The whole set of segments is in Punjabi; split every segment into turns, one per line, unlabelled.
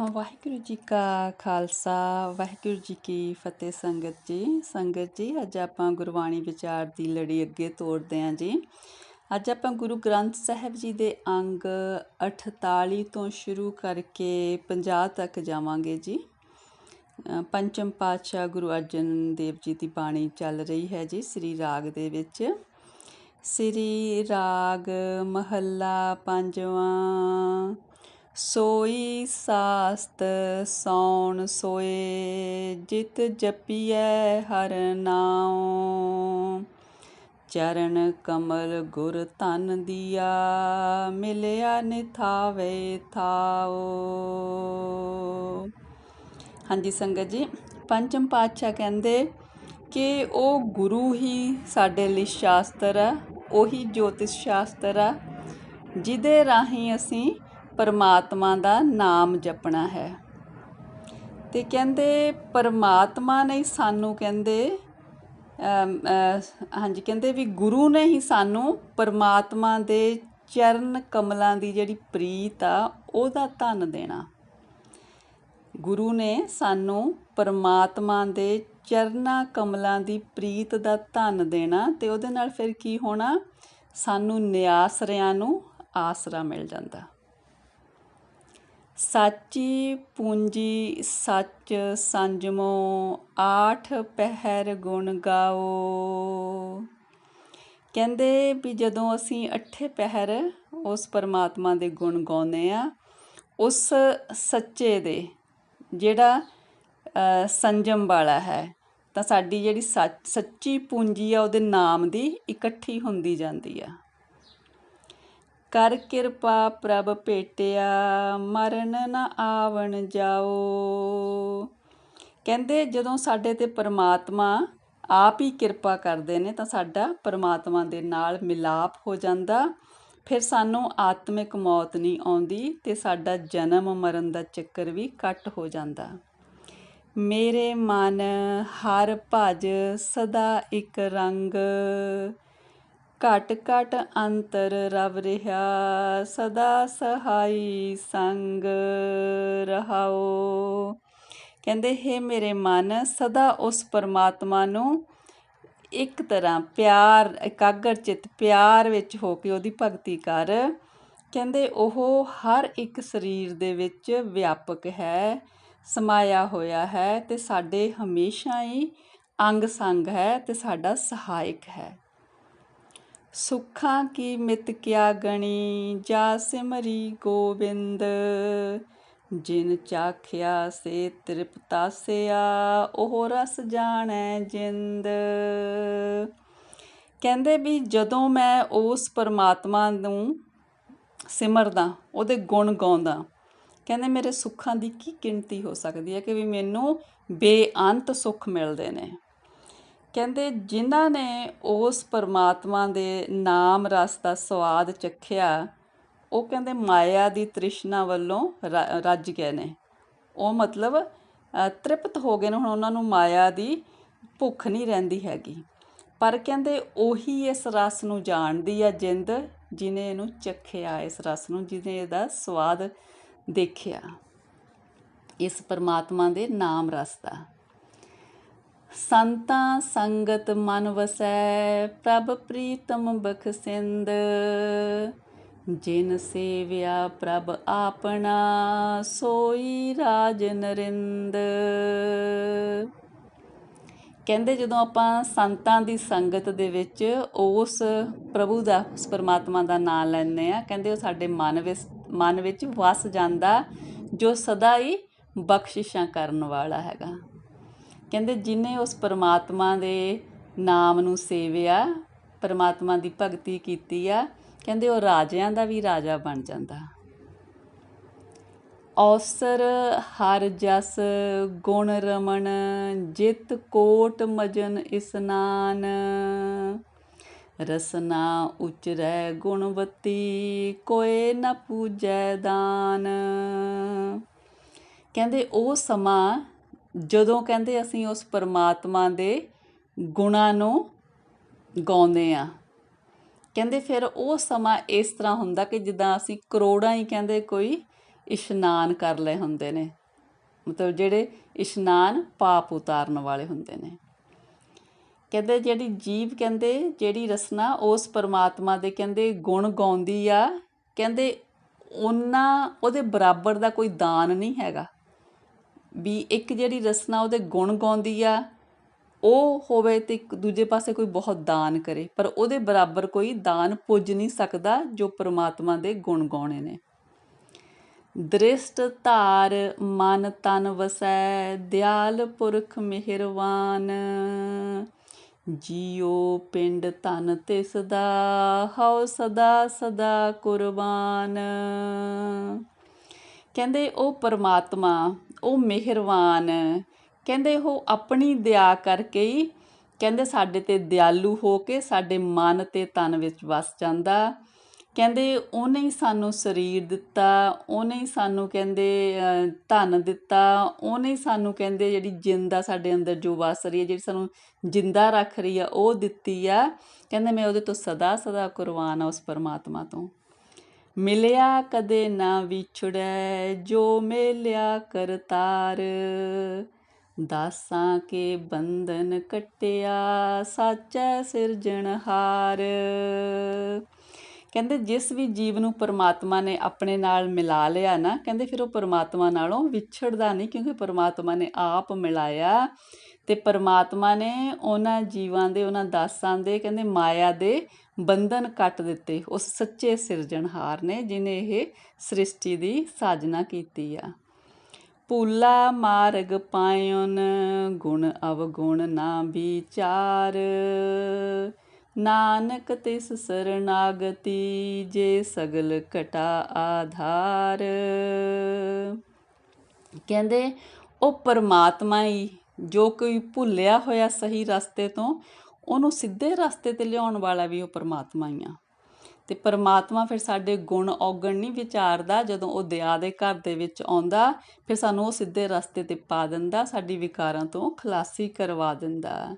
ਵਾਹਿਗੁਰੂ ਜੀ ਕਾ ਖਾਲਸਾ, ਵਾਹਿਗੁਰੂ ਜੀ ਕੀ ਫਤਿਹ ਸੰਗਤ ਜੀ। ਸੰਗਤ ਜੀ, ਅੱਜ ਆਪਾਂ ਗੁਰਬਾਣੀ ਵਿਚਾਰ ਦੀ ਲੜੀ ਅੱਗੇ ਤੋਰਦੇ ਹਾਂ ਜੀ। ਅੱਜ ਆਪਾਂ ਗੁਰੂ ਗ੍ਰੰਥ ਸਾਹਿਬ ਜੀ ਦੇ ਅੰਗ 48 ਤੋਂ ਸ਼ੁਰੂ ਕਰਕੇ 50 ਤੱਕ ਜਾਵਾਂਗੇ ਜੀ। ਪੰਚਮ ਪਾਤਸ਼ਾਹ ਗੁਰੂ ਅਰਜਨ ਦੇਵ ਜੀ ਦੀ ਬਾਣੀ ਚੱਲ ਰਹੀ ਹੈ ਜੀ ਸ੍ਰੀ ਰਾਗ ਦੇ ਵਿੱਚ। ਸ੍ਰੀ ਰਾਗ ਮਹੱਲਾ ਪੰਜਵਾਂ ਸੋਈ ਸਾਸਤ ਸੌਣ ਸੋਏ, ਜਿਤ ਜਪੀਐ ਹਰ ਨਾਉ। ਚਰਨ ਕਮਲ ਗੁਰ ਧਨ ਦੀਆ, ਮਿਲਿਆ ਨਿਥਾਵੇ ਥਾਓ ਹਾਂਜੀ ਸੰਗਤ ਜੀ, ਪੰਚਮ ਪਾਤਸ਼ਾਹ ਕਹਿੰਦੇ ਕਿ ਉਹ ਗੁਰੂ ਹੀ ਸਾਡੇ ਲਈ ਸ਼ਾਸਤਰ ਆ, ਉਹੀ ਜੋਤਿਸ਼ ਸ਼ਾਸਤਰ ਆ, ਜਿਹਦੇ ਰਾਹੀਂ ਅਸੀਂ ਪਰਮਾਤਮਾ ਦਾ ਨਾਮ ਜਪਣਾ ਹੈ। ਤੇ ਕਹਿੰਦੇ ਪਰਮਾਤਮਾ ਨੇ ਸਾਨੂੰ ਕਹਿੰਦੇ ਹਾਂਜੀ, ਕਹਿੰਦੇ ਵੀ ਗੁਰੂ ਨੇ ਹੀ ਸਾਨੂੰ ਪਰਮਾਤਮਾ ਦੇ ਚਰਨ ਕਮਲਾਂ ਦੀ ਜਿਹੜੀ ਪ੍ਰੀਤ ਆ, ਉਹਦਾ ਧਨ ਦੇਣਾ। ਗੁਰੂ ਨੇ ਸਾਨੂੰ ਪਰਮਾਤਮਾ ਦੇ ਚਰਨਾ ਕਮਲਾਂ ਦੀ ਪ੍ਰੀਤ ਦਾ ਧਨ ਦੇਣਾ ਤੇ ਉਹਦੇ ਨਾਲ ਫਿਰ ਕੀ ਹੋਣਾ? ਸਾਨੂੰ ਨਿਆਸਰਿਆਂ ਨੂੰ ਆਸਰਾ ਮਿਲ ਜਾਂਦਾ। ਸਾਚੀ ਪੂੰਜੀ ਸੱਚ ਸੰਜਮੋ, ਆਠ ਪਹਿਰ ਗੁਣ ਗਾਓ। ਕਹਿੰਦੇ ਵੀ ਜਦੋਂ ਅਸੀਂ ਅੱਠੇ ਪਹਿਰ ਉਸ ਪਰਮਾਤਮਾ ਦੇ ਗੁਣ ਗਾਉਂਦੇ ਆ ਉਸ ਸੱਚੇ ਦੇ ਜਿਹੜਾ ਸੰਜਮ ਵਾਲਾ ਹੈ, ਤਾਂ ਸਾਡੀ ਜਿਹੜੀ ਸੱਚ ਸੱਚੀ ਪੂੰਜੀ ਆ, ਉਹਦੇ ਨਾਮ ਦੀ ਇਕੱਠੀ ਹੁੰਦੀ ਜਾਂਦੀ ਆ। ਕਰ ਕਿਰਪਾ ਪ੍ਰਭ ਭੇਟਿਆ, ਮਰਨ ਨਾ ਆਵਣ ਜਾਓ। ਕਹਿੰਦੇ ਜਦੋਂ ਸਾਡੇ ਤੇ ਪਰਮਾਤਮਾ ਆਪ ਹੀ ਕਿਰਪਾ ਕਰਦੇ ਨੇ ਤਾਂ ਸਾਡਾ ਪਰਮਾਤਮਾ ਦੇ ਨਾਲ ਮਿਲਾਪ ਹੋ ਜਾਂਦਾ। ਫਿਰ ਸਾਨੂੰ ਆਤਮਿਕ ਮੌਤ ਨਹੀਂ ਆਉਂਦੀ ਤੇ ਸਾਡਾ ਜਨਮ ਮਰਨ ਦਾ ਚੱਕਰ ਵੀ ਕੱਟ ਹੋ ਜਾਂਦਾ। ਮੇਰੇ ਮਨ ਹਰ ਭਜ ਸਦਾ ਇੱਕ ਰੰਗ ਘਟ ਘਟ ਅੰਤਰ ਰਵ ਰਿਹਾ, ਸਦਾ ਸਹਾਈ ਸੰਗ ਰਹਾਓ। ਕਹਿੰਦੇ, ਹੈ ਮੇਰੇ ਮਨ, ਸਦਾ ਉਸ ਪਰਮਾਤਮਾ ਨੂੰ ਇੱਕ ਤਰ੍ਹਾਂ ਪਿਆਰ, ਇਕਾਗਰ ਚਿੱਤ ਪਿਆਰ ਵਿੱਚ ਹੋ ਕੇ ਉਹਦੀ ਭਗਤੀ ਕਰ। ਕਹਿੰਦੇ, ਉਹ ਹਰ ਇੱਕ ਸਰੀਰ ਦੇ ਵਿੱਚ ਵਿਆਪਕ ਹੈ, ਸਮਾਇਆ ਹੋਇਆ ਹੈ ਤੇ ਸਾਡੇ ਹਮੇਸ਼ਾ ਹੀ ਅੰਗ ਸੰਗ ਹੈ ਤੇ ਸਾਡਾ ਸਹਾਇਕ ਹੈ। ਸੁੱਖਾਂ ਕੀ ਮਿਤ ਕਿਆ ਗਣੀ, ਜਾ ਸਿਮਰੀ ਗੋਬਿੰਦ। ਜਿਨ ਚਾਖਿਆ ਸੇ ਤ੍ਰਿਪਤਾਸਿਆ, ਉਹ ਰਸ ਜਾਣੈ ਜਿੰਦ। ਕਹਿੰਦੇ ਵੀ ਜਦੋਂ ਮੈਂ ਉਸ ਪਰਮਾਤਮਾ ਨੂੰ ਸਿਮਰਦਾ, ਉਹਦੇ ਗੁਣ ਗਾਉਂਦਾ, ਕਹਿੰਦੇ ਮੇਰੇ ਸੁੱਖਾਂ ਦੀ ਕੀ ਗਿਣਤੀ ਹੋ ਸਕਦੀ ਹੈ ਕਿ ਵੀ ਮੈਨੂੰ ਬੇਅੰਤ ਸੁੱਖ ਮਿਲਦੇ ਨੇ। ਕਹਿੰਦੇ ਜਿਨ੍ਹਾਂ ਨੇ ਉਸ ਪਰਮਾਤਮਾ ਦੇ ਨਾਮ ਰਸ ਦਾ ਸਵਾਦ ਚੱਖਿਆ, ਉਹ ਕਹਿੰਦੇ ਮਾਇਆ ਦੀ ਤ੍ਰਿਸ਼ਨਾ ਵੱਲੋਂ ਰ- ਰੱਜ ਗਏ ਨੇ। ਉਹ ਮਤਲਬ ਤ੍ਰਿਪਤ ਹੋ ਗਏ ਨੇ, ਹੁਣ ਉਹਨਾਂ ਨੂੰ ਮਾਇਆ ਦੀ ਭੁੱਖ ਨਹੀਂ ਰਹਿੰਦੀ ਹੈਗੀ। ਪਰ ਕਹਿੰਦੇ ਉਹੀ ਇਸ ਰਸ ਨੂੰ ਜਾਣਦੀ ਆ ਜਿੰਦ, ਜਿਨੇ ਇਹਨੂੰ ਚੱਖਿਆ, ਇਸ ਰਸ ਨੂੰ ਜਿਹਨੇ ਇਹਦਾ ਸਵਾਦ ਦੇਖਿਆ, ਇਸ ਪਰਮਾਤਮਾ ਦੇ ਨਾਮ ਰਸ ਦਾ। ਸੰਤਾਂ ਸੰਗਤ ਮਨ ਵਸੈ, ਪ੍ਰਭ ਪ੍ਰੀਤਮ ਬਖਸਿੰਦ ਜਿਨ ਸੇਵਿਆ ਪ੍ਰਭ ਆਪਣਾ, ਸੋਈ ਰਾਜ ਨਰਿੰਦ। ਕਹਿੰਦੇ ਜਦੋਂ ਆਪਾਂ ਸੰਤਾਂ ਦੀ ਸੰਗਤ ਦੇ ਵਿੱਚ ਉਸ ਪ੍ਰਭੂ ਦਾ, ਉਸ ਪਰਮਾਤਮਾ ਦਾ ਨਾਮ ਲੈਂਦੇ ਆ ਕਹਿੰਦੇ ਉਹ ਸਾਡੇ ਮਨ ਵਿੱਚ ਮਨ ਵਿੱਚ ਵਸ ਜਾਂਦਾ, ਜੋ ਸਦਾ ਹੀ ਬਖਸ਼ਿਸ਼ਾਂ ਕਰਨ ਵਾਲਾ ਹੈਗਾ। ਕਹਿੰਦੇ ਜਿਨੇ ਉਸ ਪਰਮਾਤਮਾ ਦੇ ਨਾਮ ਨੂੰ ਸੇਵਿਆ, ਪਰਮਾਤਮਾ ਦੀ ਭਗਤੀ ਕੀਤੀ ਆ, ਕਹਿੰਦੇ ਉਹ ਰਾਜਿਆਂ ਦਾ ਵੀ ਰਾਜਾ ਬਣ ਜਾਂਦਾ। ਔਸਰ ਹਰ ਜਸ ਗੁਣ ਰਮਣ, ਜਿਤ ਕੋਟ ਮਜਨ ਇਸਨਾਨ ਰਸਨਾ ਉਚਰੈ ਗੁਣਵਤੀ, ਕੋਏ ਨ ਪੂਜੈ ਦਾਨ। ਕਹਿੰਦੇ ਉਹ ਸਮਾਂ ਜਦੋਂ ਕਹਿੰਦੇ ਅਸੀਂ ਉਸ ਪਰਮਾਤਮਾ ਦੇ ਗੁਣਾਂ ਨੂੰ ਗਾਉਂਦੇ ਆ ਕਹਿੰਦੇ ਫਿਰ ਉਹ ਸਮਾਂ ਇਸ ਤਰ੍ਹਾਂ ਹੁੰਦਾ ਕਿ ਜਿੱਦਾਂ ਅਸੀਂ ਕਰੋੜਾਂ ਹੀ ਕਹਿੰਦੇ ਕੋਈ ਇਸ਼ਨਾਨ ਕਰ ਲਏ ਹੁੰਦੇ ਨੇ, ਮਤਲਬ ਜਿਹੜੇ ਇਸ਼ਨਾਨ ਪਾਪ ਉਤਾਰਨ ਵਾਲੇ ਹੁੰਦੇ ਨੇ। ਕਹਿੰਦੇ ਜਿਹੜੀ ਜੀਵ ਕਹਿੰਦੇ, ਜਿਹੜੀ ਰਸਨਾ ਉਸ ਪਰਮਾਤਮਾ ਦੇ ਕਹਿੰਦੇ ਗੁਣ ਗਾਉਂਦੀ ਆ, ਕਹਿੰਦੇ ਉਹਨਾਂ, ਉਹਦੇ ਬਰਾਬਰ ਦਾ ਕੋਈ ਦਾਨ ਨਹੀਂ ਹੈਗਾ। ਵੀ ਇੱਕ ਜਿਹੜੀ ਰਸਨਾ ਉਹਦੇ ਗੁਣ ਗਾਉਂਦੀ ਆ, ਉਹ ਹੋਵੇ ਤੇ ਇੱਕ ਦੂਜੇ ਪਾਸੇ ਕੋਈ ਬਹੁਤ ਦਾਨ ਕਰੇ, ਪਰ ਉਹਦੇ ਬਰਾਬਰ ਕੋਈ ਦਾਨ ਪੁੱਜ ਨਹੀਂ ਸਕਦਾ ਜੋ ਪ੍ਰਮਾਤਮਾ ਦੇ ਗੁਣ ਗਾਉਣੇ ਨੇ। ਦ੍ਰਿਸ਼ਟ ਧਾਰ ਮਨ ਤਨ ਵਸੈ, ਦਿਆਲ ਪੁਰਖ ਮਿਹਰਵਾਨ। ਜੀਉ ਪਿੰਡ ਤਨ ਤਿਸ ਦਾ ਹਉ ਸਦਾ ਸਦਾ ਕੁਰਬਾਨ। ਕਹਿੰਦੇ ਉਹ ਪਰਮਾਤਮਾ ਉਹ ਮਿਹਰਬਾਨ ਕਹਿੰਦੇ ਉਹ ਆਪਣੀ ਦਇਆ ਕਰਕੇ ਹੀ ਕਹਿੰਦੇ ਸਾਡੇ ਤੇ ਦਿਆਲੂ ਹੋ ਕੇ ਸਾਡੇ ਮਨ ਤੇ ਤਨ ਵਿੱਚ ਵਸ ਜਾਂਦਾ। ਕਹਿੰਦੇ ਉਹਨੇ ਹੀ ਸਾਨੂੰ ਸਰੀਰ ਦਿੱਤਾ, ਉਹਨੇ ਹੀ ਸਾਨੂੰ ਕਹਿੰਦੇ ਧਨ ਦਿੱਤਾ, ਉਹਨੇ ਹੀ ਸਾਨੂੰ ਕਹਿੰਦੇ ਜਿਹੜੀ ਜਿੰਦਾ ਸਾਡੇ ਅੰਦਰ ਜੋ ਵਸ ਰਹੀ ਹੈ, ਜਿਹੜੀ ਸਾਨੂੰ ਜਿੰਦਾ ਰੱਖ ਰਹੀ ਆ, ਉਹ ਦਿੱਤੀ ਆ। ਕਹਿੰਦੇ ਮੈਂ ਉਹਦੇ ਤੋਂ ਸਦਾ ਸਦਾ ਕੁਰਬਾਨ ਆ ਉਸ ਪਰਮਾਤਮਾ ਤੋਂ। ਮਿਲਿਆ ਕਦੇ ਨਾ ਵਿਛੜੈ, ਜੋ ਮੇਲਿਆ ਕਰਤਾਰ ਦਾਸਾਂ ਕੇ ਬੰਧਨ ਕਟਿਆ, ਸਾਚੈ ਸਿਰਜਣਹਾਰ ਕਹਿੰਦੇ ਜਿਸ ਵੀ ਜੀਵ ਨੂੰ ਪਰਮਾਤਮਾ ਨੇ ਆਪਣੇ ਨਾਲ ਮਿਲਾ ਲਿਆ ਨਾ, ਕਹਿੰਦੇ ਫਿਰ ਉਹ ਪਰਮਾਤਮਾ ਨਾਲੋਂ ਵਿਛੜਦਾ ਨਹੀਂ, ਕਿਉਂਕਿ ਪਰਮਾਤਮਾ ਨੇ ਆਪ ਮਿਲਾਇਆ। ਤੇ ਪਰਮਾਤਮਾ ਨੇ ਉਹਨਾਂ ਜੀਵਾਂ ਦੇ, ਉਹਨਾਂ ਦਾਸਾਂ ਦੇ, ਕਹਿੰਦੇ ਮਾਇਆ ਦੇ ਬੰਧਨ ਕੱਟ ਦਿੱਤੇ। ਉਸ ਸੱਚੇ ਸਿਰਜਣਹਾਰ ਨੇ ਜਿਨੇ ਇਹ ਸ੍ਰਿਸ਼ਟੀ ਦੀ ਸਾਜਨਾ ਕੀਤੀ ਆ। ਪੂਲਾ ਮਾਰਗ ਪਾਇਓਨ, ਗੁਣ ਅਵਗੁਣ ਨਾ ਵਿਚਾਰ। ਨਾਨਕ ਤਿਸ ਸਰਨਾਗਤੀ ਜੇ ਸਗਲ ਕਟਾ ਆਧਾਰ। ਕਹਿੰਦੇ, ਉਹ ਪਰਮਾਤਮਾ ਹੀ ਜੋ ਕੋਈ ਭੁੱਲਿਆ ਹੋਇਆ ਸਹੀ ਰਸਤੇ ਤੋਂ, ਉਹਨੂੰ ਸਿੱਧੇ ਰਸਤੇ ਤੇ ਲਿਆਉਣ ਵਾਲਾ ਵੀ ਉਹ ਪਰਮਾਤਮਾ ਹੀ ਆ। ਤੇ ਪਰਮਾਤਮਾ ਫਿਰ ਸਾਡੇ ਗੁਣ ਔਗਣ ਨਹੀਂ ਵਿਚਾਰਦਾ, ਜਦੋਂ ਉਹ ਦਇਆ ਦੇ ਘਰ ਦੇ ਵਿੱਚ ਆਉਂਦਾ, ਫਿਰ ਸਾਨੂੰ ਉਹ ਸਿੱਧੇ ਰਸਤੇ ਤੇ ਪਾ ਦਿੰਦਾ, ਸਾਡੀ ਵਿਕਾਰਾਂ ਤੋਂ ਖਲਾਸੀ ਕਰਵਾ ਦਿੰਦਾ।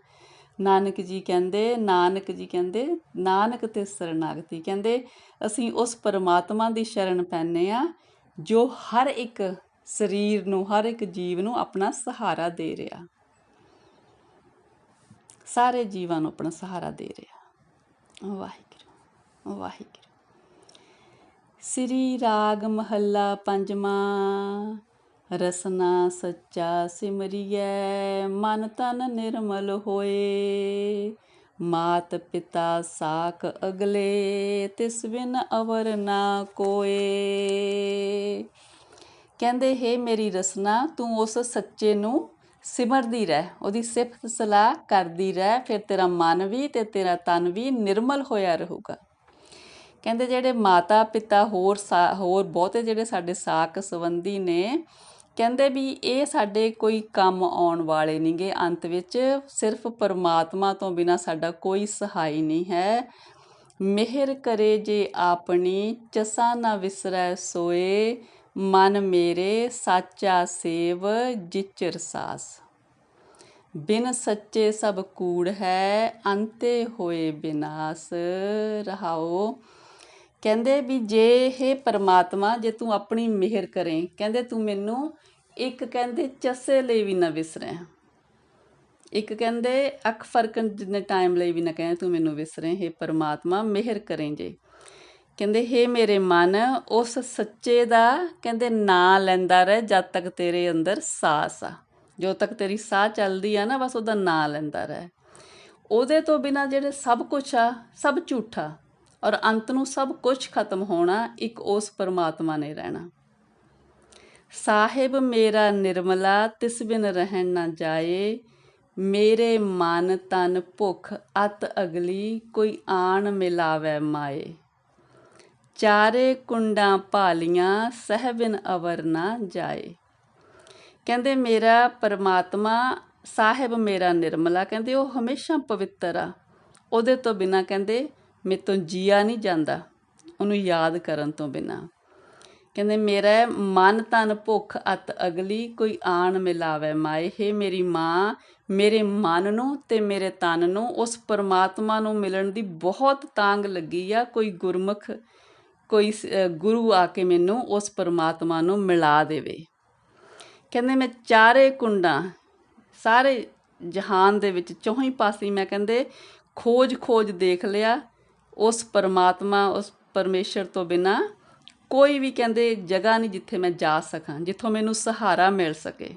ਨਾਨਕ ਜੀ ਕਹਿੰਦੇ, ਨਾਨਕ ਜੀ ਕਹਿੰਦੇ, ਨਾਨਕ ਤੇ ਸਰਨਾਗਤੀ ਕਹਿੰਦੇ, ਅਸੀਂ ਉਸ ਪਰਮਾਤਮਾ ਦੀ ਸ਼ਰਨ ਪੈਨੇ ਆ ਜੋ ਹਰ ਇੱਕ ਸਰੀਰ ਨੂੰ, ਹਰ ਇੱਕ ਜੀਵ ਨੂੰ ਆਪਣਾ ਸਹਾਰਾ ਦੇ ਰਿਹਾ। ਸਾਰੇ ਜੀਵਾਂ ਨੂੰ ਆਪਣਾ ਸਹਾਰਾ ਦੇ ਰਿਹਾ। ਵਾਹਿਗੁਰੂ ਵਾਹਿਗੁਰੂ। ਸ੍ਰੀ ਰਾਗ ਮਹੱਲਾ ਪੰਜਵਾਂ, ਰਸਨਾ ਸੱਚਾ ਸਿਮਰਿਐ, ਮਨ ਤਨ ਨਿਰਮਲ ਹੋਏ। ਮਾਤ ਪਿਤਾ ਸਾਖ ਅਗਲੇ, ਤਿਸ ਬਿਨ ਅਵਰ ਨਾ ਕੋਏ। ਕਹਿੰਦੇ, ਹੈ ਮੇਰੀ ਰਸਨਾ, ਤੂੰ ਉਸ ਸੱਚੇ ਨੂੰ ਸਿਮਰਦੀ ਰਹਿ, ਉਹਦੀ ਸਿਫਤ ਸਲਾਹ ਕਰਦੀ ਰਹਿ, ਫਿਰ ਤੇਰਾ ਮਨ ਵੀ ਤੇ ਤੇਰਾ ਤਨ ਵੀ ਨਿਰਮਲ ਹੋਇਆ ਰਹੂਗਾ। ਕਹਿੰਦੇ, ਜਿਹੜੇ ਮਾਤਾ ਪਿਤਾ ਹੋਰ ਸਾ- ਹੋਰ ਬਹੁਤੇ ਜਿਹੜੇ ਸਾਡੇ ਸਾਕ ਸੰਬੰਧੀ ਨੇ, ਕਹਿੰਦੇ ਵੀ ਇਹ ਸਾਡੇ ਕੋਈ ਕੰਮ ਆਉਣ ਵਾਲੇ ਨਹੀਂਗੇ ਅੰਤ ਵਿੱਚ ਸਿਰਫ ਪਰਮਾਤਮਾ ਤੋਂ ਬਿਨਾ ਸਾਡਾ ਕੋਈ ਸਹਾਈ ਨਹੀਂ ਹੈ। ਮਿਹਰ ਕਰੇ ਜੇ ਆਪਣੀ, ਚਸਾ ਨਾ ਵਿਸਰੈ ਸੋਏ ਮਨ ਮੇਰੇ ਸਾਚਾ ਸੇਵ ਜਿਚਰ ਸਾਸ। ਬਿਨ ਸੱਚੇ ਸਭ ਕੂੜ ਹੈ, ਅੰਤੇ ਹੋਏ ਬਿਨਾਸ਼। ਰਹਾਓ। ਕਹਿੰਦੇ ਵੀ ਜੇ ਇਹ ਪਰਮਾਤਮਾ, ਜੇ ਤੂੰ ਆਪਣੀ ਮਿਹਰ ਕਰੇ, ਕਹਿੰਦੇ ਤੂੰ ਮੈਨੂੰ ਇੱਕ ਕਹਿੰਦੇ ਚਸੇ ਲਈ ਵੀ ਨਾ ਵਿਸਰੇ। ਇੱਕ ਕਹਿੰਦੇ ਅੱਖ ਫਰਕਣ ਜਿੰਨੇ ਟਾਈਮ ਲਈ ਵੀ ਨਾ ਕਹਿੰਦੇ ਤੂੰ ਮੈਨੂੰ ਵਿਸਰੇ। ਹੈ ਪਰਮਾਤਮਾ, ਮਿਹਰ ਕਰੇ ਜੇ। ਕਹਿੰਦੇ, ਹੇ ਮੇਰੇ ਮਨ, ਉਸ ਸੱਚੇ ਦਾ ਕਹਿੰਦੇ ਨਾਂ ਲੈਂਦਾ ਰਹਿ ਜਦ ਤੱਕ ਤੇਰੇ ਅੰਦਰ ਸਾਸ ਆ। ਜੋ ਤੱਕ ਤੇਰੀ ਸਾਹ ਚੱਲਦੀ ਆ ਨਾ, ਬਸ ਉਹਦਾ ਨਾਂ ਲੈਂਦਾ ਰਹਿ। ਉਹਦੇ ਤੋਂ ਬਿਨਾ ਜਿਹੜੇ ਸਭ ਕੁਝ ਆ, ਸਭ ਝੂਠਾ ਔਰ ਅੰਤ ਨੂੰ ਸਭ ਕੁਝ ਖਤਮ ਹੋਣਾ ਇੱਕ ਉਸ ਪਰਮਾਤਮਾ ਨੇ ਰਹਿਣਾ। ਸਾਹਿਬ ਮੇਰਾ ਨਿਰਮਲਾ, ਤਿਸ ਬਿਨ ਰਹਿਣ ਨਾ ਜਾਏ। ਮੇਰੇ ਮਨ ਤਨ ਭੁਖ, ਅਤ ਅਗਲੀ ਕੋਈ ਆਣ ਮਿਲਾਵੇ ਮਾਏ। ਚਾਰੇ ਕੁੰਡਾਂ ਭਾਲੀਆਂ ਸਹਿਬਿਨ ਅਵਰ ਨਾ ਜਾਏ। ਕਹਿੰਦੇ, ਮੇਰਾ ਪਰਮਾਤਮਾ ਸਾਹਿਬ ਮੇਰਾ ਨਿਰਮਲਾ। ਕਹਿੰਦੇ, ਉਹ ਹਮੇਸ਼ਾ ਪਵਿੱਤਰ ਆ। ਉਹਦੇ ਤੋਂ ਬਿਨਾ ਕਹਿੰਦੇ, ਮੇਰੇ ਤੋਂ ਜੀਆ ਨਹੀਂ ਜਾਂਦਾ। ਉਹਨੂੰ ਯਾਦ ਕਰਨ ਤੋਂ ਬਿਨਾ। ਕਹਿੰਦੇ, ਮੇਰਾ ਮਨ ਤਨ ਭੁੱਖ ਅਤ ਅਗਲੀ, ਕੋਈ ਆਣ ਮਿਲਾਵੇ ਮਾਏ। ਹੈ ਮੇਰੀ ਮਾਂ, ਮੇਰੇ ਮਨ ਨੂੰ ਤੇ ਮੇਰੇ ਤਨ ਨੂੰ, ਉਸ ਪਰਮਾਤਮਾ ਨੂੰ ਮਿਲਣ ਦੀ ਬਹੁਤ ਤਾਂਗ ਲੱਗੀ ਆ। ਕੋਈ ਗੁਰਮੁਖ ਕੋਈ ਸ- ਗੁਰੂ ਆ ਕੇ ਮੈਨੂੰ ਉਸ ਪਰਮਾਤਮਾ ਨੂੰ ਮਿਲਾ ਦੇਵੇ। ਕਹਿੰਦੇ ਮੈਂ ਚਾਰੇ ਕੁੰਡਾਂ, ਸਾਰੇ ਜਹਾਨ ਦੇ ਵਿੱਚ ਚੌਹੀਂ ਪਾਸੇ ਮੈਂ ਕਹਿੰਦੇ ਖੋਜ ਖੋਜ ਦੇਖ ਲਿਆ, ਉਸ ਪਰਮਾਤਮਾ, ਉਸ ਪਰਮੇਸ਼ਰ ਤੋਂ ਬਿਨਾ ਕੋਈ ਵੀ ਕਹਿੰਦੇ ਜਗ੍ਹਾ ਨਹੀਂ ਜਿੱਥੇ ਮੈਂ ਜਾ ਸਕਾਂ, ਜਿੱਥੋਂ ਮੈਨੂੰ ਸਹਾਰਾ ਮਿਲ ਸਕੇ।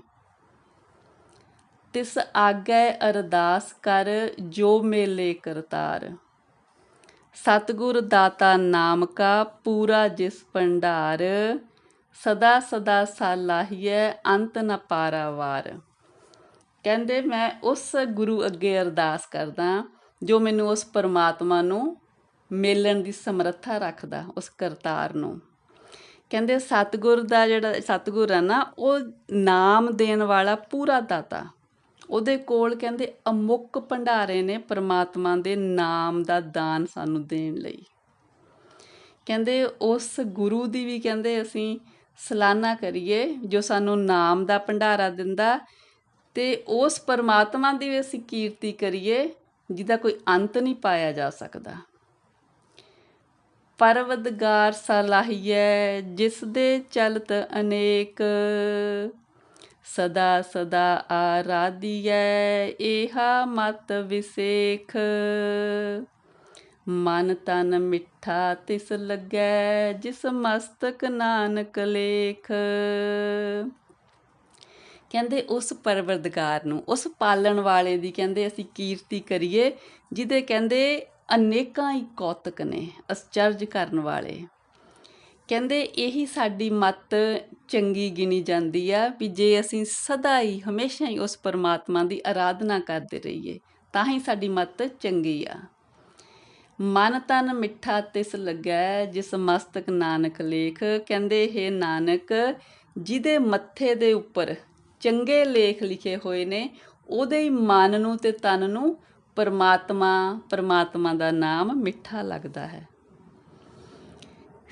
ਤਿਸ ਆਗੈ ਅਰਦਾਸ ਕਰ ਜੋ ਮੇਲੇ ਕਰਤਾਰ। ਸਤਿਗੁਰ ਦਾਤਾ ਨਾਮ ਕਾ ਪੂਰਾ ਜਿਸ ਭੰਡਾਰ, ਸਦਾ ਸਦਾ ਸਾਲਾਹੀਐ, ਅੰਤ ਨ ਪਾਰਾਵਾਰ। ਕਹਿੰਦੇ ਮੈਂ ਉਸ ਗੁਰੂ ਅੱਗੇ ਅਰਦਾਸ ਕਰਦਾ ਜੋ ਮੈਨੂੰ ਉਸ ਪਰਮਾਤਮਾ ਨੂੰ ਮੇਲਣ ਦੀ ਸਮਰੱਥਾ ਰੱਖਦਾ, ਉਸ ਕਰਤਾਰ ਨੂੰ। ਕਹਿੰਦੇ ਸਤਿਗੁਰ ਦਾ ਜਿਹੜਾ ਸਤਿਗੁਰ ਆ ਨਾ, ਉਹ ਨਾਮ ਦੇਣ ਵਾਲਾ ਪੂਰਾ ਦਾਤਾ। ਉਹਦੇ ਕੋਲ ਕਹਿੰਦੇ ਅਮੁੱਕ ਭੰਡਾਰੇ ਨੇ ਪਰਮਾਤਮਾ ਦੇ ਨਾਮ ਦਾ ਦਾਨ ਸਾਨੂੰ ਦੇਣ ਲਈ। ਕਹਿੰਦੇ ਉਸ ਗੁਰੂ ਦੀ ਵੀ ਕਹਿੰਦੇ ਅਸੀਂ ਸਲਾਨਾ ਕਰੀਏ ਜੋ ਸਾਨੂੰ ਨਾਮ ਦਾ ਭੰਡਾਰਾ ਦਿੰਦਾ ਤੇ ਉਸ ਪਰਮਾਤਮਾ ਦੀ ਵੀ ਅਸੀਂ ਕੀਰਤੀ ਕਰੀਏ ਜਿਹਦਾ ਕੋਈ ਅੰਤ ਨਹੀਂ ਪਾਇਆ ਜਾ ਸਕਦਾ। ਪਰਵਦਗਾਰ ਸਲਾਹੀਐ ਜਿਸ ਦੇ ਚਲਤ ਅਨੇਕ ਸਦਾ ਸਦਾ ਆਰਾਧੀਐ, ਏਹਾ ਮਤ ਵਿਸੇਖ। ਮਨ ਤਨ ਮਿੱਠਾ ਤਿਸ ਲੱਗੈ, ਜਿਸ ਮਸਤਕ ਨਾਨਕ ਲੇਖ। ਕਹਿੰਦੇ ਉਸ ਪਰਵਰਦਗਾਰ ਨੂੰ, ਉਸ ਪਾਲਣ ਵਾਲੇ ਦੀ ਕਹਿੰਦੇ ਅਸੀਂ ਕੀਰਤੀ ਕਰੀਏ, ਜਿਹਦੇ ਕਹਿੰਦੇ ਅਨੇਕਾਂ ਹੀ ਕੌਤਕ ਨੇ, ਅਸਚਰਜ ਕਰਨ ਵਾਲੇ। ਕਹਿੰਦੇ ਇਹੀ ਸਾਡੀ ਮੱਤ ਚੰਗੀ ਗਿਣੀ ਜਾਂਦੀ ਆ ਵੀ ਜੇ ਅਸੀਂ ਸਦਾ ਹੀ ਹਮੇਸ਼ਾ ਹੀ ਉਸ ਪਰਮਾਤਮਾ ਦੀ ਆਰਾਧਨਾ ਕਰਦੇ ਰਹੀਏ, ਤਾਂ ਹੀ ਸਾਡੀ ਮੱਤ ਚੰਗੀ ਆ। ਮਨ ਤਨ ਮਿੱਠਾ ਤਿਸ ਲੱਗੈ, ਜਿਸ ਮਸਤਕ ਨਾਨਕ ਲੇਖ। ਕਹਿੰਦੇ ਇਹ ਨਾਨਕ, ਜਿਹਦੇ ਮੱਥੇ ਦੇ ਉੱਪਰ ਚੰਗੇ ਲੇਖ ਲਿਖੇ ਹੋਏ ਨੇ, ਉਹਦੇ ਹੀ ਮਨ ਨੂੰ ਤੇ ਤਨ ਨੂੰ ਪਰਮਾਤਮਾ ਪਰਮਾਤਮਾ ਦਾ ਨਾਮ ਮਿੱਠਾ ਲੱਗਦਾ ਹੈ।